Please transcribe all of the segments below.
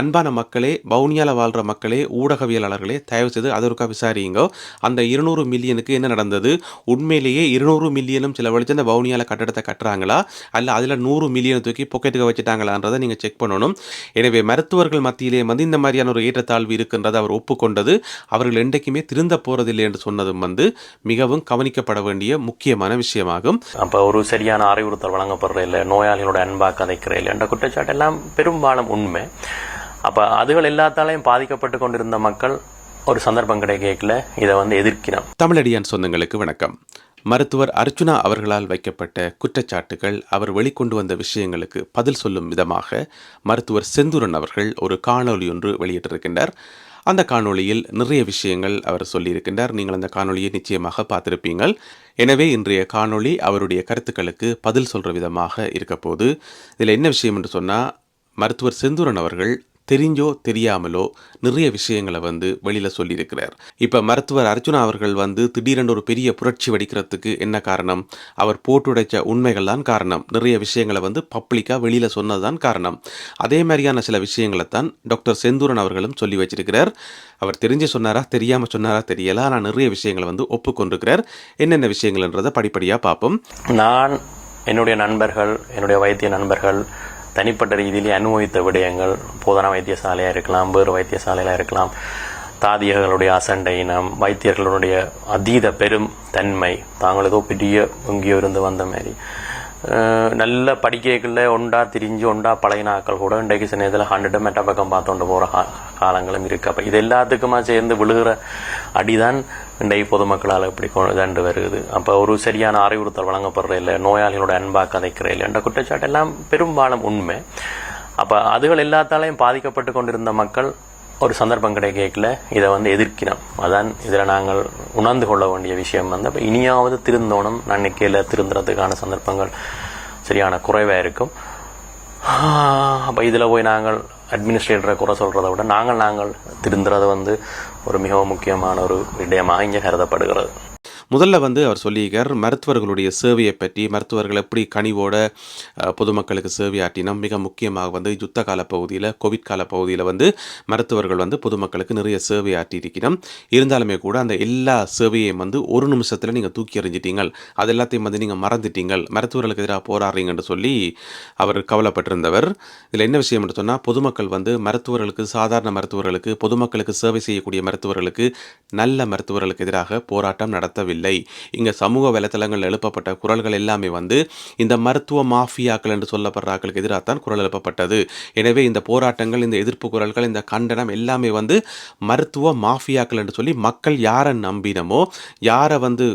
அன்பான மக்களே வவுனியாவில் வாழ்கிற மக்களே ஊடகவியலாளர்களே தயவு செய்து அதற்காக விசாரியுங்க. அந்த இருநூறு மில்லியனுக்கு என்ன நடந்தது? உண்மையிலேயே இருநூறு மில்லியனும் செலவழித்து அந்த வவுனியால கட்டடத்தை கட்டுறாங்களா? அல்ல அதில் நூறு மில்லியன் தூக்கி பொக்கெட்டுக்கு வச்சுட்டாங்களான்றதை நீங்கள் செக் பண்ணணும். எனவே மருத்துவர்கள் மத்தியிலே வந்து இந்த மாதிரியான ஒரு ஏற்றத்தாழ்வு இருக்குன்றதை அவர் ஒப்புக்கொண்டது. அவர்கள் என்றைக்குமே திருந்த போகிறதில்லை என்று சொன்னதும் வந்து மிகவும் கவனிக்கப்பட வேண்டிய முக்கியமான விஷயமாகும். அப்போ ஒரு சரியான அறிவுறுத்தல் வழங்கப்படுற இல்லை நோயாளிகளோட அன்பாக கதைக்கிற இல்லை என்ற குற்றச்சாட்டு எல்லாம் பெரும்பாலும் உண்மை. அப்போ அதுகள் எல்லாத்தாலையும் பாதிக்கப்பட்டு கொண்டிருந்த மக்கள் ஒரு சந்தர்ப்பம் கிடைக்கல. இதை வந்து எதிர்க்கிறோம். தமிழடியான் சொந்தங்களுக்கு வணக்கம். மருத்துவர் அர்ச்சுனா அவர்களால் வைக்கப்பட்ட குற்றச்சாட்டுகள் அவர் வெளிக்கொண்டு வந்த விஷயங்களுக்கு பதில் சொல்லும் விதமாக மருத்துவர் செந்தூரன் அவர்கள் ஒரு காணொளி ஒன்று வெளியிட்டிருக்கின்றார். அந்த காணொளியில் நிறைய விஷயங்கள் அவர் சொல்லியிருக்கின்றார். நீங்கள் அந்த காணொலியை நிச்சயமாக பார்த்திருப்பீங்கள். எனவே இன்றைய காணொளி அவருடைய கருத்துக்களுக்கு பதில் சொல்கிற விதமாக இருக்கப்போது இதில் என்ன விஷயம் என்று சொன்னால் மருத்துவர் செந்தூரன் அவர்கள் தெரிஞ்சோ தெரியாமலோ நிறைய விஷயங்களை வந்து வெளியில் சொல்லியிருக்கிறார். இப்போ மருத்துவர் அர்ஜுனா அவர்கள் வந்து திடீரென்று ஒரு பெரிய புரட்சி வெடிக்கிறதுக்கு என்ன காரணம்? அவர் போட்டுடைச்ச உண்மைகள் தான் காரணம். நிறைய விஷயங்களை வந்து பப்ளிக்காக வெளியில் சொன்னது தான் காரணம். அதே மாதிரியான சில விஷயங்களை தான் டாக்டர் செந்தூரன் அவர்களும் சொல்லி வச்சிருக்கிறார். அவர் தெரிஞ்சு சொன்னாரா தெரியாமல் சொன்னாரா தெரியல. ஆனால் நிறைய விஷயங்களை வந்து ஒப்புக்கொண்டிருக்கிறார். என்னென்ன விஷயங்கள்ன்றதை படிப்படியாக பார்ப்போம். நான் என்னுடைய நண்பர்கள் என்னுடைய வைத்திய நண்பர்கள் தனிப்பட்ட ரீதியிலே அனுபவித்த விடயங்கள் போதனா வைத்தியசாலையாக இருக்கலாம் வேறு வைத்தியசாலையாக இருக்கலாம் தாதியர்களுடைய அசண்டை இனம் வைத்தியர்களுடைய அதீத பெரும் தன்மை தாங்கள் ஏதோ பெரிய எங்கேயோ இருந்து வந்த மாதிரி. நல்ல படிக்கைகளில் ஒண்டா திரிஞ்சு ஒண்டா பழைய ஆட்கள் கூட இன்றைக்கு சில இதில் ஹண்ட்ரட் மெட்ட பக்கம் பார்த்தோண்டு போகிற காலங்களும் இருக்குது அப்போ இது எல்லாத்துக்குமா சேர்ந்து விழுகிற அடிதான் இன்றைக்கு பொதுமக்களால் இப்படி கொண்டு வருது அப்போ ஒரு சரியான அறிவுறுத்தல் வழங்கப்படுற இல்லை நோயாளிகளோட அன்பாக கதைக்கிற இல்லை என்ற குற்றச்சாட்டு எல்லாம் பெரும்பாலும் உண்மை. அப்போ அதுகள் எல்லாத்தாலையும் பாதிக்கப்பட்டு கொண்டிருந்த மக்கள் ஒரு சந்தர்ப்பம் கிடைக்கல இதை வந்து எதிர்க்கிறோம். அதான் இதில் நாங்கள் உணர்ந்து கொள்ள வேண்டிய விஷயம் வந்து அப்போ இனியாவது திருந்தோணும் நன்னிக்கையில் திருந்துறதுக்கான சந்தர்ப்பங்கள் சரியான குறைவாக இருக்கும். அப்போ இதில் போய் நாங்கள் அட்மினிஸ்ட்ரேட்டரை குறை சொல்கிறத விட நாங்கள் நாங்கள் திருந்துறது வந்து ஒரு மிகவும் முக்கியமான ஒரு விடயமாக இங்கே கருதப்படுகிறது. முதல்ல வந்து அவர் சொல்லியிருக்கார் மருத்துவர்களுடைய சேவையை பற்றி மருத்துவர்கள் எப்படி கனிவோட பொதுமக்களுக்கு சேவை ஆட்டினம் மிக முக்கியமாக வந்து யுத்த கால பகுதியில் கோவிட் கால பகுதியில் வந்து மருத்துவர்கள் வந்து பொதுமக்களுக்கு நிறைய சேவை ஆற்றியிருக்கணும் இருந்தாலுமே கூட அந்த எல்லா சேவையையும் வந்து ஒரு நிமிஷத்தில் நீங்கள் தூக்கி எறிஞ்சிட்டீங்க அது எல்லாத்தையும் வந்து நீங்கள் மறந்துட்டீங்கள். மருத்துவர்களுக்கு எதிராக போராடுறீங்கன்னு சொல்லி அவர் கவலைப்பட்டிருந்தவர். இதில் என்ன விஷயம் என்று சொன்னால் பொதுமக்கள் வந்து மருத்துவர்களுக்கு சாதாரண மருத்துவர்களுக்கு பொதுமக்களுக்கு சேவை செய்யக்கூடிய மருத்துவர்களுக்கு நல்ல மருத்துவர்களுக்கு எதிராக போராட்டம் நடத்தவில்லை. இல்லை. இங்கே சமூக வலைத்தளங்கள் எழுப்பப்பட்ட குரல்கள் எல்லாமே வந்து இந்த மருத்துவ மாஃபியாக்கள் என்று சொல்லப்படுற ஆக்களுக்கு எதிராக தான் குரல் எழுப்பப்பட்டது. எனவே இந்த போராட்டங்கள் இந்த எதிர்ப்பு குரல்கள் இந்த கண்டனம் எல்லாமே வந்து மருத்துவ மாஃபியாக்கள் என்று சொல்லி மக்கள் யாரை நம்பினமோ யாரை வந்து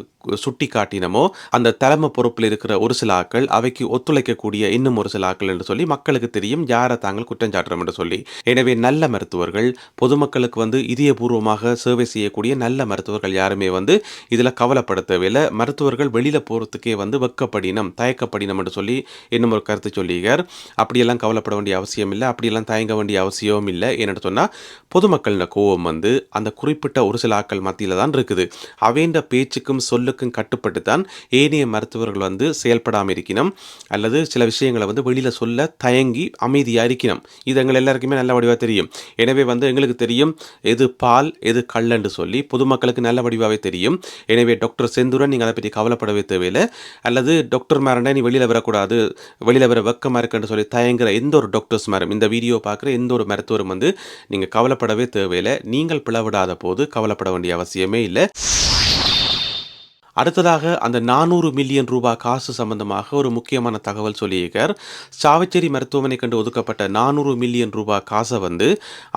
சுட்டி காட்டினமோ அந்த தலைமை பொறுப்பில் இருக்கிற ஒரு சில ஆக்கள் அவைக்கு ஒத்துழைக்கக்கூடிய இன்னும் ஒரு சில ஆக்கள் என்று சொல்லி மக்களுக்கு தெரியும் யாரை தாங்கள் குற்றம் சாட்டுறோம் என்று சொல்லி. எனவே நல்ல மருத்துவர்கள் பொதுமக்களுக்கு வந்து இதயபூர்வமாக சேவை செய்யக்கூடிய நல்ல மருத்துவர்கள் யாருமே வந்து இதில் கவலைப்பட தேவையில்லை மருத்துவர்கள் வெளியில் போகிறதுக்கே வந்து வெக்கப்படினம் தயக்கப்படினம் என்று சொல்லி இன்னும் ஒரு கருத்து சொல்லியிருக்கார். அப்படியெல்லாம் கவலைப்பட வேண்டிய அவசியம் இல்லை அப்படியெல்லாம் தயங்க வேண்டிய அவசியமும் இல்லை. ஏன்னு சொன்னால் பொதுமக்களின் கோபம் வந்து அந்த குறிப்பிட்ட ஒரு சில ஆக்கள் மத்தியில் தான் இருக்குது. அவேண்ட பேச்சுக்கும் சொல்லுக்கும் கட்டுப்பட்டு தான் ஏனைய மருத்துவர்கள் வந்து செயல்படாமல் இருக்கணும் அல்லது சில விஷயங்களை வந்து வெளியில் சொல்ல தயங்கி அமைதியாக இருக்கணும் இது எங்கள் எல்லாருக்குமே நல்ல வடிவாக தெரியும். எனவே வந்து எங்களுக்கு தெரியும் எது பால் எது கல்லன்று சொல்லி பொதுமக்களுக்கு நல்ல வடிவாகவே தெரியும். எனவே டாக்டர் செந்தூரன் நீங்கள் அதை பற்றி கவலைப்படவே தேவையில்லை. அல்லது டாக்டர் மாரண்டா நீ வெளியில் வரக்கூடாது வெளியில் வர வெக்கமாக இருக்குன்னு சொல்லி தயங்குற எந்த ஒரு டாக்டர்ஸ் மாரும் இந்த வீடியோ பார்க்குற எந்த ஒரு மருத்துவரும் வந்து நீங்கள் கவலைப்படவே தேவையில்லை. நீங்கள் பிளவிடாத போது கவலைப்பட வேண்டிய அவசியமே இல்லை. அடுத்ததாக அந்த நானூறு மில்லியன் ரூபாய் காசு சம்பந்தமாக ஒரு முக்கியமான தகவல் சொல்லியிருக்கார். சாவச்சேரி மருத்துவமனை கண்டு ஒதுக்கப்பட்ட நானூறு மில்லியன் ரூபாய் காசை வந்து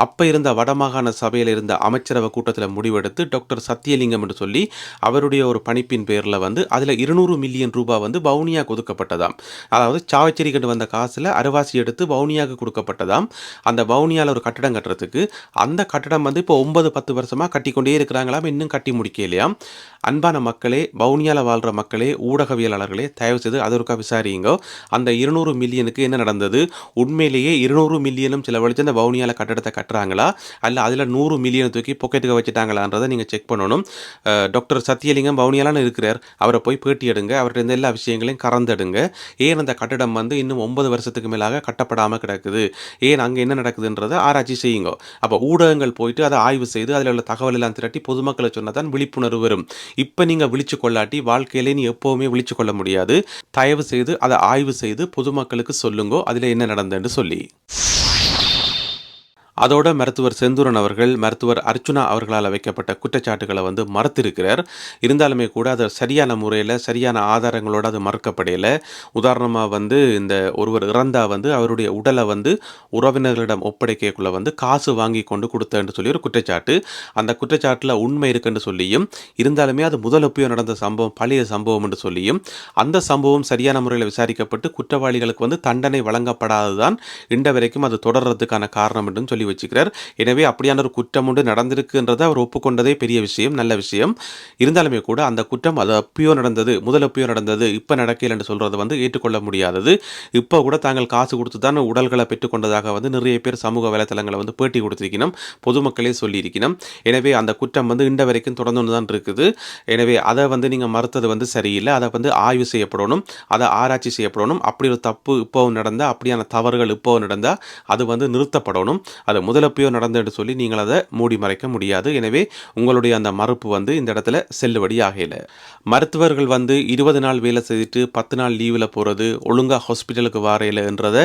அப்போ இருந்த வடமாகாண சபையில் இருந்த அமைச்சரவை கூட்டத்தில் முடிவெடுத்து டாக்டர் சத்தியலிங்கம் என்று சொல்லி அவருடைய ஒரு பணிப்பின் பேரில் வந்து அதில் இருநூறு மில்லியன் ரூபாய் வந்து வவுனியாவுக்கு ஒதுக்கப்பட்டதாம். அதாவது சாவச்சேரி கண்டு வந்த காசில் அருவாசி எடுத்து வவுனியாவுக்கு கொடுக்கப்பட்டதாம். அந்த வவுனியாவில் ஒரு கட்டடம் கட்டுறதுக்கு அந்த கட்டடம் வந்து இப்போ ஒன்பது பத்து வருஷமாக கட்டிக்கொண்டே இருக்கிறாங்களாம். இன்னும் கட்டி முடிக்கலையாம். அன்பான மக்களே வவுனியால வாழ்ற மக்களே, ஊடகவியலாளர்களே தயவு செய்து அது ஒருக்கா விசாரியுங்கோ. அந்த 200 மில்லியனுக்கு என்ன நடந்தது? உண்மையிலேயே 200 மில்லியனும் செலவழித்து அந்த வவுனியால கட்டடத்தை கட்டுறாங்களா? அல்ல அதுல நூறு மில்லியன் தூக்கி பொக்கெட்டுக்கு வச்சுட்டாங்களான்றதை நீங்க செக் பண்ணணும். டாக்டர் சத்தியலிங்கம் வவுனியாலான இருக்கிறார். அவரை போய் பேட்டி எடுங்க. அவர்கிட்ட இருந்த எல்லா விஷயங்களையும் கறந்தெடுங்க. ஏன் அந்த கட்டடம் வந்து இன்னும் ஒன்பது வருஷத்துக்கு மேலாக கட்டப்படாம கிடக்குது? ஏன் அங்க என்ன நடக்குதுன்றத ஆராய்ச்சி செய்யுங்கோ. அப்போ ஊடகங்கள் போயிட்டு அதை ஆய்வு செய்து அதில் உள்ள தகவல் எல்லாம் திரட்டி பொதுமக்களை சொன்னால் தான் விழிப்புணர்வு வரும். இப்போ நீங்க விழிச்சு கொள்ளாட்டி வாழ்க்கையிலே நீ எப்போவுமே விழிச்சு கொள்ள முடியாது. தயவு செய்து அதை ஆய்வு செய்து பொதுமக்களுக்கு சொல்லுங்கோ. அதில் என்ன நடந்ததுன்னு சொல்லி. அதோட மருத்துவர் செந்தூரன் அவர்கள், மருத்துவர் அர்ச்சுனா அவர்களால் வைக்கப்பட்ட குற்றச்சாட்டுகளை வந்து மறுத்திருக்கிறார். இருந்தாலுமே கூட அது சரியான முறையில் சரியான ஆதாரங்களோடு அது மறுக்கப்படையில் உதாரணமாக வந்து இந்த ஒருவர் இறந்தா வந்து அவருடைய உடலை வந்து உறவினர்களிடம் ஒப்படைக்கக்குள்ள வந்து காசு வாங்கி கொண்டு குடுத்தேன்னு சொல்லி ஒரு குற்றச்சாட்டு. அந்த குற்றச்சாட்டில் உண்மை இருக்குன்னு சொல்லியும், இருந்தாலுமே அது முதலப்பையும் நடந்த சம்பவம், பழைய சம்பவம் என்று சொல்லியும், அந்த சம்பவம் சரியான முறையில் விசாரிக்கப்பட்டு குற்றவாளிகளுக்கு வந்து தண்டனை வழங்கப்படாது தான் இன்ற வரைக்கும் அது தொடர்றதுக்கான காரணம் என்றும் சொல்லி வச்சுக்கிறார். எனவே அப்படியான ஒரு குற்றம் ஒன்று நடந்திருக்குன்றதை அவர் ஒப்புக்கொண்டதே பெரிய விஷயம், நல்ல விஷயம். இருந்தாலுமே கூட அந்த குற்றம் அது அப்பயோ நடந்தது, முதல் அப்பயோ நடந்தது, இப்போ நடக்கல என்று சொல்கிறது வந்து ஏற்றுக்கொள்ள முடியாதது. இப்போ கூட தாங்கள் காசு கொடுத்து தான் உடல்களை பெற்றுக்கொண்டதாக வந்து நிறைய பேர் சமூக வலைத்தளங்களை வந்து பேட்டி கொடுத்திருக்கணும் பொதுமக்களே சொல்லியிருக்கணும். எனவே அந்த குற்றம் வந்து இன்ற வரைக்கும் தொடர்ந்து தான் இருக்குது. எனவே அதை வந்து நீங்கள் மறுத்தது வந்து சரியில்லை அதை வந்து ஆய்வு செய்யப்படணும். அதை ஆராய்ச்சி செய்யப்படணும். அப்படி ஒரு தப்பு இப்போவும் நடந்தால் அப்படியான தவறுகள் இப்போவும் நடந்தால் அது வந்து நிறுத்தப்படணும். அது முதல் முதலப்பையோ நடந்ததுன்னு சொல்லி நீங்கள் அதை மூடி மறைக்க முடியாது. எனவே உங்களுடைய அந்த மறுப்பு வந்து இந்த இடத்துல செல்லுபடி ஆகல மருத்துவர்கள் வந்து 20 நாள் வேலை செய்துட்டு 10 நாள் லீவில் போகிறது ஒழுங்காக ஹாஸ்பிட்டலுக்கு வாரையிலன்றத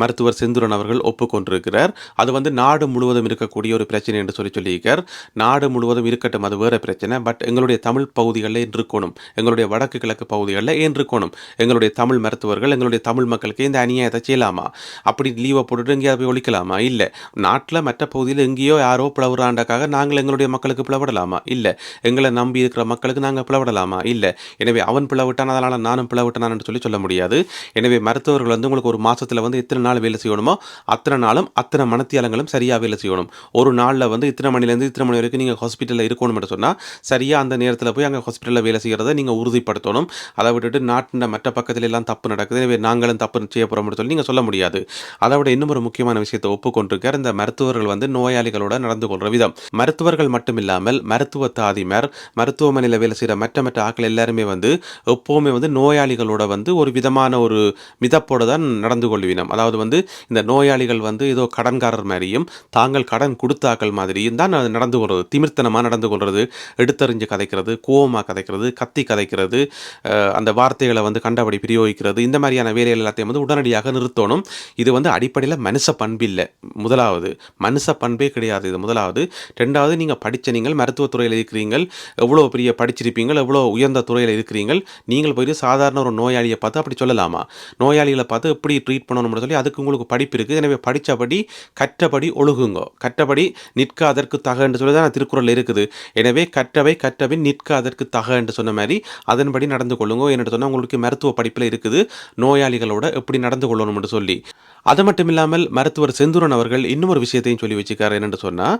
மருத்துவர் செந்துரன் அவர்கள் ஒப்புக்கொண்டிருக்கிறார். அது வந்து நாடு முழுவதும் இருக்கக்கூடிய ஒரு பிரச்சனை என்று சொல்லி சொல்லியிருக்கார். நாடு முழுவதும் இருக்கட்டும் அது வேறு பிரச்சனை. பட் எங்களுடைய தமிழ் பகுதிகளில் இருக்கணும்? எங்களுடைய வடக்கு கிழக்கு பகுதிகளில் ஏன் இருக்கணும்? எங்களுடைய தமிழ் மருத்துவர்கள், எங்களுடைய தமிழ் மக்களுக்கு இந்த அநியாயத்தை செய்யலாமா? அப்படி லீவை போட்டுட்டு எங்கேயாவது போய் ஒழிக்கலாமா? இல்லை நான் நாட்டில் மற்ற பகுதியில் எங்கேயோ யாரோ பிளவுறான்றக்காக நாங்கள் எங்களுடைய மக்களுக்கு பிளவிடலாமா? இல்லை எங்களை நம்பி இருக்கிற மக்களுக்கு நாங்கள் பிளவிடலாமா? இல்லை எனவே அவன் பிளவிட்டான் அதனால் நானும் பிளவிட்டனான்னு சொல்லி சொல்ல முடியாது. எனவே மருத்துவர்கள் வந்து உங்களுக்கு ஒரு மாதத்தில் வந்து எத்தனை நாள் வேலை செய்யணுமோ, அத்தனை நாளும் அத்தனை மனத்தியாலங்களும் சரியாக வேலை செய்யணும். ஒரு நாளில் வந்து இத்தனை மணிலேருந்து இத்தனை மணி வரைக்கும் நீங்கள் ஹாஸ்பிட்டலில் இருக்கணும்னு சொன்னால் சரியாக அந்த நேரத்தில் போய் அங்கே ஹாஸ்பிட்டலில் வேலை செய்கிறத நீங்கள் உறுதிப்படுத்தணும். அதை விட்டுட்டு நாட்டின் மற்ற பக்கத்தில் எல்லாம் தப்பு நடக்குது. எனவே நாங்களும் தப்பு செய்ய போகிறோம்னு சொல்லி நீங்கள் சொல்ல முடியாது. அதை விட இன்னும் ஒரு முக்கியமான விஷயத்தை ஒப்புக்கொண்டிருக்கார். இந்த மருத்துவர்கள் வந்து நோயாளிகளோட நடந்து கொள்ற விதம். மருத்துவர்கள் மட்டுமில்லாமல் மருத்துவ தாதிமார், மருத்துவமனையில் வேலை செய்கிற மற்ற மற்ற ஆட்கள் எல்லாருமே வந்து எப்போவுமே வந்து நோயாளிகளோட வந்து ஒரு விதமான ஒரு மிதப்போட தான் நடந்து கொள்வினம். அதாவது வந்து இந்த நோயாளிகள் வந்து ஏதோ கடன்காரர் மாதிரியும் தாங்கள் கடன் கொடுத்தாக்கள் மாதிரியும் தான் நடந்து கொள்வது திமிர்த்தனமாக நடந்து கொள்வது எடுத்தறிஞ்சு கதைக்கிறது, கோவமாக கதைக்கிறது, கத்தி கதைக்கிறது, அந்த வார்த்தைகளை வந்து கண்டபடி பிரயோகிக்கிறது, இந்த மாதிரியான வேலைகள் எல்லாத்தையும் வந்து உடனடியாக நிறுத்தணும். இது வந்து அடிப்படையில் மனுஷ பண்பில்லை முதலாவது. மனுஷ பண்பே கிடையாது இது முதலாவது. ரெண்டாவது நீங்கள் படித்த நீங்கள் மருத்துவத்துறையில் இருக்கிறீங்கள். எவ்வளோ பெரிய படிச்சிருப்பீங்கள், எவ்வளோ உயர்ந்த துறையில் இருக்கிறீங்கள். நீங்கள் போயிட்டு சாதாரண ஒரு நோயாளியை பார்த்து அப்படி சொல்லலாமா? நோயாளிகளை பார்த்து எப்படி ட்ரீட் பண்ணணும்னு சொல்லி அதுக்கு உங்களுக்கு படிப்பு இருக்குது எனவே படித்தபடி கற்றபடி ஒழுகுங்க கற்றபடி நிற்க அதற்கு தக என்று சொல்லி தான் திருக்குறள் இருக்குது. எனவே கற்றவை கற்றவை நிற்க அதற்கு தக என்று சொன்ன மாதிரி அதன்படி நடந்து கொள்ளுங்க என்று சொன்னா உங்களுக்கு மருத்துவ படிப்பில் இருக்குது. நோயாளிகளோட எப்படி நடந்து கொள்ளணும்னு சொல்லி. அது மட்டும் இல்லாமல் மருத்துவர் செந்தூரன் அவர்கள் இன்னும் ஒரு விஷயத்தையும் சொல்லி வச்சுக்காரு என்னென்னு சொன்னால்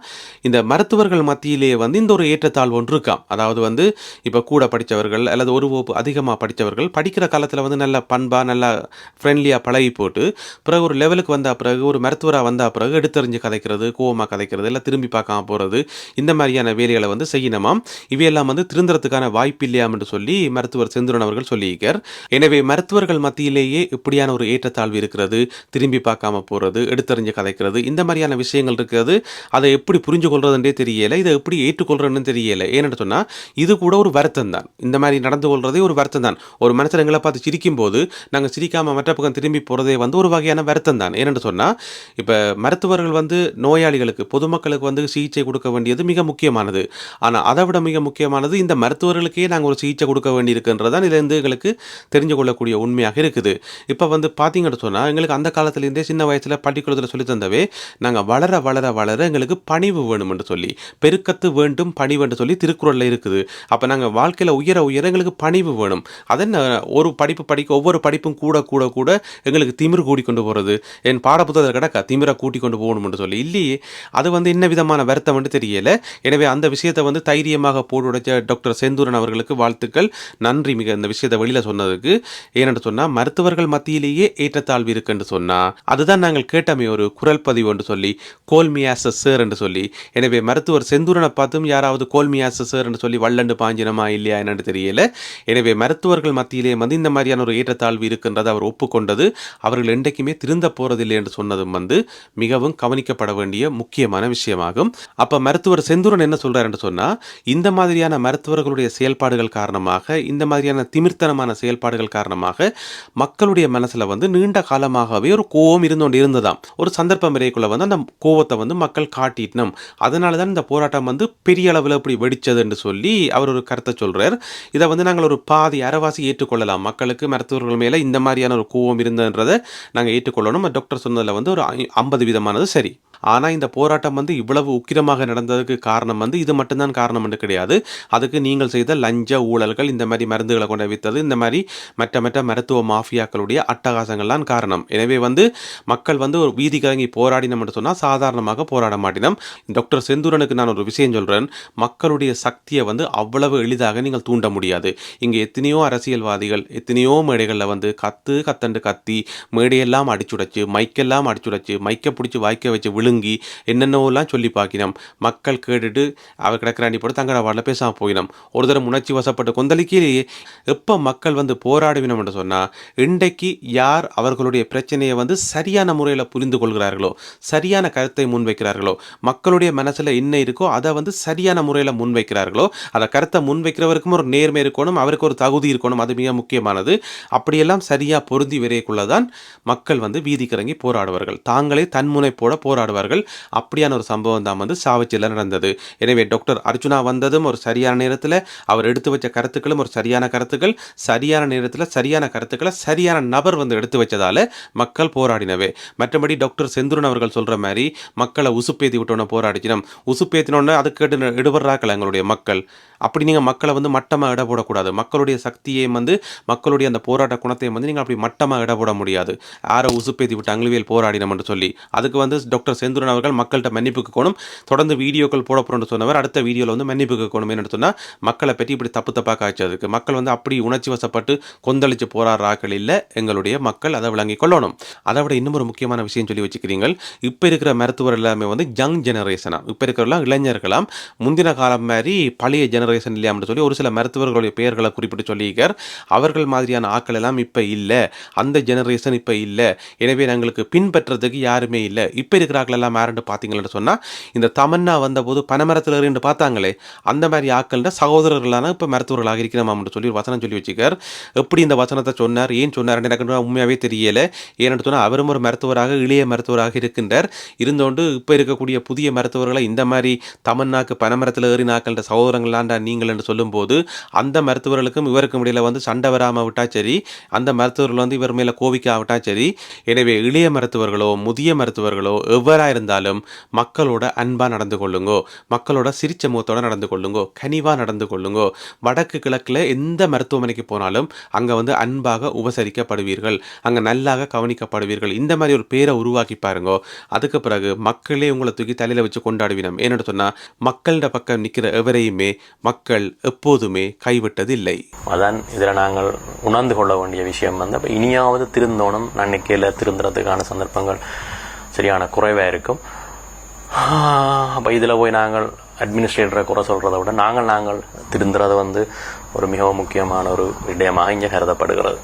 இந்த மருத்துவர்கள் மத்தியிலே வந்து இந்த ஒரு ஏற்றத்தாழ்வு ஒன்று இருக்காம். அதாவது வந்து இப்போ கூட படித்தவர்கள் அல்லது ஒரு வகுப்பு அதிகமாக படித்தவர்கள் படிக்கிற காலத்தில் வந்து நல்ல பண்பாக நல்லா ஃப்ரெண்ட்லியாக பழகி போட்டு, பிறகு ஒரு லெவலுக்கு வந்தா பிறகு ஒரு மருத்துவராக வந்தா பிறகு எடுத்தறிஞ்சு கதைக்கிறது, கோவமாக கதைக்கிறது, எல்லாம் திரும்பி பார்க்காம போகிறது இந்த மாதிரியான வேலைகளை வந்து செய்யணுமாம். இவையெல்லாம் வந்து திருந்துறதுக்கான வாய்ப்பு இல்லையாம் என்று சொல்லி மருத்துவர் செந்துரன் அவர்கள் சொல்லியிருக்கார். எனவே மருத்துவர்கள் மத்தியிலேயே இப்படியான ஒரு ஏற்றத்தாழ்வு இருக்கிறது. திரும்பி பார்க்காம போகிறது எடுத்தறிஞ்சு கதைக்கிறது, இந்த மாதிரியான மாதிரியான விஷயங்கள் இருக்கிறது. அதை எப்படி புரிஞ்சு கொள்றதுன்றே தெரியல. இதை எப்படி ஏற்றுக்கொள்றதுன்னு தெரியல. ஏன்னு சொன்னால் இது கூட ஒரு வருத்தம் தான். இந்த மாதிரி நடந்து கொள்றதே ஒரு வருத்தம் தான். ஒரு மனுஷன் எங்களை பார்த்து சிரிக்கும்போது, நாங்கள் சிரிக்காமல் மற்ற பக்கம் திரும்பி போகிறதே வந்து ஒரு வகையான வருத்தம் தான். ஏன்னு சொன்னால் இப்போ மருத்துவர்கள் வந்து நோயாளிகளுக்கு, பொதுமக்களுக்கு வந்து சிகிச்சை கொடுக்க வேண்டியது மிக முக்கியமானது. ஆனால் அதை விட மிக முக்கியமானது இந்த மருத்துவர்களுக்கே நாங்கள் ஒரு சிகிச்சை கொடுக்க வேண்டியிருக்குன்றது தான் இதிலிருந்து எங்களுக்கு தெரிஞ்சு கொள்ளக்கூடிய உண்மையாக இருக்குது. இப்போ வந்து பார்த்தீங்கன்னு சொன்னால் எங்களுக்கு அந்த காலத்திலேருந்தே சின்ன வயசில் பள்ளிக்கூடத்தில் சொல்லி தந்தவே, நாங்கள் சொல்கிறாங்க வளர வளர வளர எங்களுக்கு பணிவு வேணும் என்று சொல்லி பெருக்கத்து வேண்டும் பணிவுன்னு சொல்லி திருக்குறளில் இருக்குது. அப்போ நாங்கள் வாழ்க்கையில் உயர உயர எங்களுக்கு பணிவு வேணும். அதென்ன ஒரு படிப்பு படிக்க ஒவ்வொரு படிப்பும் கூட கூட கூட எங்களுக்கு திமிரு கூடி கொண்டு போகிறது என் பாடப்புத்தகத்தில் கிடக்கா திமிரை கூட்டி கொண்டு போகணும்னு சொல்லி. இல்லையே அது வந்து என்ன விதமான வருத்தம் வந்து தெரியல. எனவே அந்த விஷயத்தை வந்து தைரியமாக போட்டு உடைச்ச டாக்டர் செந்தூரன் அவர்களுக்கு வாழ்த்துக்கள். நன்றி மிக இந்த விஷயத்தை வெளியில் சொன்னதுக்கு. ஏனென்று சொன்னால் மருத்துவர்கள் மத்தியிலேயே ஏற்றத்தாழ்வு இருக்குன்னு சொன்னால் அதுதான் நாங்கள் கேட்டமே ஒரு குரல் பதிவு என்று சொல்லி. கோல்மியாச சார் என்று சொல்லி. எனவே மருத்துவர் செந்தூரனை பார்த்தும் யாராவது கோல்மியாச சார் என்று சொல்லி வள்ளண்டு பாஞ்சினமா இல்லையா என்னன்னு தெரியல. எனவே மருத்துவர்கள் மத்தியிலே வந்து இந்த மாதிரியான ஒரு ஏற்றத்தாழ்வு இருக்கின்றதை அவர் ஒப்புக்கொண்டது. அவர்கள் என்றைக்குமே திருந்த போறதில்லை என்று சொன்னதும் வந்து மிகவும் கவனிக்கப்பட வேண்டிய முக்கியமான விஷயமாகும். அப்ப மருத்துவர் செந்தூரன் என்ன சொல்றார் என்று சொன்னா இந்த மாதிரியான மருத்துவர்களுடைய செயல்பாடுகள் காரணமாக இந்த மாதிரியான திமிர்த்தனமான செயல்பாடுகள் காரணமாக மக்களுடைய மனசில் வந்து நீண்ட காலமாகவே ஒரு கோபம் கொண்டு இருந்ததாம். ஒரு சந்தர்ப்பம் வரைக்குள்ள வந்து அந்த கோவத்தை வந்து மக்கள் காட்டிட்டோம் அதனால தான் இந்த போராட்டம் வந்து பெரிய அளவில் இப்படி வெடித்ததுன்னு என்று சொல்லி அவர் ஒரு கருத்தை சொல்கிறார் இதை வந்து நாங்கள் ஒரு பாதி அறவாசி ஏற்றுக்கொள்ளலாம். மக்களுக்கு மருத்துவர்கள் மேலே இந்த மாதிரியான ஒரு கோவம் இருந்ததுன்றதை நாங்கள் ஏற்றுக்கொள்ளணும். டாக்டர் சொன்னதில் வந்து ஒரு ஐம்பது விதமானது சரி. ஆனால் இந்த போராட்டம் வந்து இவ்வளவு உக்கிரமாக நடந்ததுக்கு காரணம் வந்து இது மட்டும்தான் காரணம் என்று கிடையாது. அதுக்கு நீங்கள் செய்த லஞ்ச ஊழல்கள் இந்த மாதிரி மருந்துகளை கொண்டு வித்தது இந்த மாதிரி மற்ற மற்ற மருத்துவ மாஃபியாக்களுடைய அட்டகாசங்கள்லாம் காரணம். எனவே வந்து மக்கள் வந்து ஒரு வீதி கலங்கி போராடினோம் என்று சொன்னால் சாதாரணமாக போராட மாட்டினோம் டாக்டர் செந்தூரனுக்கு நான் ஒரு விஷயம் சொல்கிறேன் மக்களுடைய சக்தியை வந்து அவ்வளவு எளிதாக நீங்கள் தூண்ட முடியாது. இங்கே எத்தனையோ அரசியல்வாதிகள் எத்தனையோ மேடைகளில் வந்து கத்து கத்தண்டு கத்தி மேடையெல்லாம் அடிச்சுடைச்சு மைக்கெல்லாம் அடிச்சுடைச்சு மைக்கை பிடிச்சி வாய்க்க வச்சு விழுங்க என்னென்னவோலாம் சொல்லி பார்க்கினோம். மக்கள் கேட்டுட்டு அவர் கிடக்கிறாண்டி போட்டு தங்கட வாழ பேசாமல் போயினோம். ஒரு தரம் உணர்ச்சி வசப்பட்டு கொந்தளிக்கையிலேயே எப்போ மக்கள் வந்து போராடுவினோம் என்று சொன்னால் இன்றைக்கு யார் அவர்களுடைய பிரச்சனையை வந்து சரியான முறையில் புரிந்து கொள்கிறார்களோ சரியான கருத்தை முன்வைக்கிறார்களோ மக்களுடைய மனசில் என்ன இருக்கோ அதை வந்து சரியான முறையில் முன்வைக்கிறார்களோ அதை கருத்தை முன்வைக்கிறவருக்கும் ஒரு நேர்மை இருக்கணும் அவருக்கு ஒரு தகுதி இருக்கணும் அது மிக முக்கியமானது. அப்படியெல்லாம் சரியாக பொருந்தி வரைக்குள்ளதான் மக்கள் வந்து வீதிக்கிறங்கி போராடுவார்கள். தாங்களே தன்முனைப்போட போராடுவார்கள். அப்படியான ஒரு சம்பவம் தான் வந்து சாவச்சியில் நடந்தது. எனவே டாக்டர் அர்ஜுனா வந்ததும் ஒரு சரியான நேரத்தில் அவர் எடுத்து வச்ச கருத்துக்களும் ஒரு சரியான கருத்துக்கள் சரியான நேரத்தில் சரியான கருத்துக்களை சரியான நபர் வந்து எடுத்து வச்சதால் மக்கள் போராடினவே. மற்றபடி டாக்டர் செந்துரன் அவர்கள் சொல்கிற மாதிரி மக்களை உசுப்பேத்தி விட்டோன்னு போராடிச்சினோம் உசுப்பேத்தினோடனே அதுக்கு கேட்டு எடுபடுறாக்கள் எங்களுடைய மக்கள். அப்படி நீங்கள் மக்களை வந்து மட்டமாக இட போடக்கூடாது. மக்களுடைய சக்தியை வந்து மக்களுடைய அந்த போராட்ட குணத்தையும் வந்து நீங்கள் அப்படி மட்டமாக இட போட முடியாது. யாரை உசுப்பேத்தி விட்டு அங்கிலிவியல் போராடினோம் என்று சொல்லி. அதுக்கு வந்து டாக்டர் செந்துரன் அவர்கள் மக்கள்கிட்ட மன்னிப்பு கேட்கணும். தொடர்ந்து வீடியோக்கள் போட போகிறோம்னு சொன்னவர் அடுத்த வீடியோவில் வந்து மன்னிப்பு கேட்கணும் என்ன சொன்னால் மக்களை பற்றி இப்படி தப்பு தப்பாக காய்ச்சதுக்கு மக்கள் வந்து அப்படி உணர்ச்சி வசப்பட்டு கொந்தளிச்சு போராடுறாக்கள் இல்லை. எங்களுடைய மக்கள் அதை விளங்கி கொள்ளணும். அதை விட இன்னும் ஒரு முக்கியமான விஷயம் சொல்லி வச்சுக்கிறீங்க இப்போ இருக்கிற மருத்துவர் எல்லாமே வந்து யங் ஜெனரேஷனாக இப்போ இருக்கிறலாம் இளைஞர்களாம். முந்தின காலம் மாதிரி பழைய ஜெனரேஷன் இல்லையாம்னு சொல்லி ஒரு சில மருத்துவர்களுடைய பெயர்களை குறிப்பிட்டு சொல்லியிருக்கார். அவர்கள் மாதிரியான ஆக்கள் எல்லாம் இப்போ இல்லை. அந்த ஜெனரேஷன் இப்போ இல்லை. எனவே எங்களுக்கு பின்பற்றுறதுக்கு யாருமே இல்லை. இப்போ இருக்கிற ஆக்கள் எல்லாம் யாருன்னு பார்த்தீங்கன்னு சொன்னால் இந்த தமன்னா வந்தபோது பனைமரத்தில் இருந்து பார்த்தாங்களே அந்த மாதிரி ஆக்கள்கிட்ட சகோதரர்களான இப்போ மருத்துவர்களாக இருக்கிறோமாம்னு சொல்லி ஒரு வசனம் சொல்லி வச்சுக்கார். எப்படி இந்த வசனத்தை சொன்னார் ஏன் சொன்னார் எனக்கு உண்மையாகவே தெரியலை. ஏன்னு சொன்னால் அவரும் ஒரு மருத்துவராக இளைய மருத்துவராக இருக்கின்றார். இருந்தோண்டு இப்போ இருக்கக்கூடிய புதிய மருத்துவர்களை இந்த மாதிரி தமன்னாக்கு பனைமரத்தில் ஏறினாக்கள்ன்ற சகோதரங்களாண்டா நீங்கள் என்று சொல்லும்போது அந்த மருத்துவர்களுக்கும் இவருக்கும் இடையில் வந்து சண்டை வராமல் விட்டால் சரி அந்த மருத்துவர்கள் வந்து இவர் மேலே கோவிக்காவிட்டா சரி. எனவே இளைய மருத்துவர்களோ முதிய மருத்துவர்களோ எவ்வாறு இருந்தாலும் மக்களோட அன்பாக நடந்து கொள்ளுங்கோ. மக்களோட சிரிச்ச முகத்தோடு நடந்து கொள்ளுங்கோ. கனிவாக நடந்து கொள்ளுங்கோ. வடக்கு கிழக்கில் எந்த மருத்துவமனைக்கு போனாலும் அங்கே வந்து அன்பாக உபசரிக்கப்படுவீர்கள். அங்கே நல்லாக கவனிக்கப்படுவீர்கள். இந்த மாதிரி ஒரு பேரை உருவாக்கி பாருங்கோ. அதுக்கு பிறகு மக்களே உங்களை தூக்கி தலையில் வச்சு கொண்டாடுவினோம். ஏன்னு சொன்னால் மக்கள்கிட்ட பக்கம் நிற்கிற எவரையுமே மக்கள் எப்போதுமே கைவிட்டதில்லை. அதான் இதில் நாங்கள் உணர்ந்து கொள்ள வேண்டிய விஷயம் வந்து இனியாவது திருந்தோணும் நன்னிக்கையில் திருந்துறதுக்கான சந்தர்ப்பங்கள். சரியான குறைவாக இருக்கும். அப்போ இதில் போய் நாங்கள் அட்மினிஸ்ட்ரேட்டரை குறை சொல்கிறத விட நாங்கள் நாங்கள் திருந்துறது வந்து ஒரு மிகவும் முக்கியமான ஒரு விடயமாக இங்கே கருதப்படுகிறது.